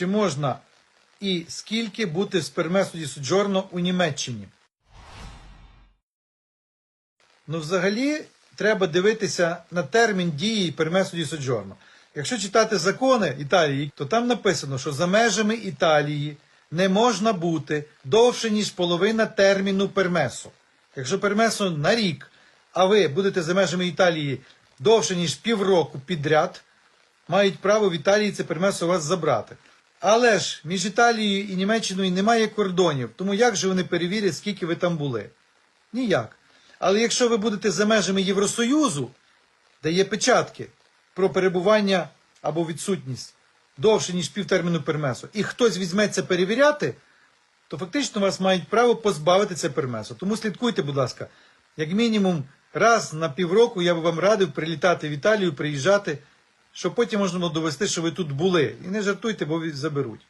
чи можна і скільки бути з пермесу ді Соджорно у Німеччині. Ну, взагалі, треба дивитися на термін дії пермесу ді Соджорно. Якщо читати закони Італії, то там написано, що за межами Італії не можна бути довше, ніж половина терміну пермесу. Якщо пермесо на рік, а ви будете за межами Італії довше, ніж півроку підряд, мають право в Італії це пермесо у вас забрати. Але ж між Італією і Німеччиною немає кордонів, тому як же вони перевірять, скільки ви там були? Ніяк. Але якщо ви будете за межами Євросоюзу, де є печатки про перебування або відсутність довше, ніж півтерміну пермесу, і хтось візьметься перевіряти, то фактично вас мають право позбавити це пермесо. Тому слідкуйте, будь ласка, як мінімум раз на півроку я би вам радив прилітати в Італію, приїжджати, щоб потім можна було довести, що ви тут були. І не жартуйте, бо заберуть.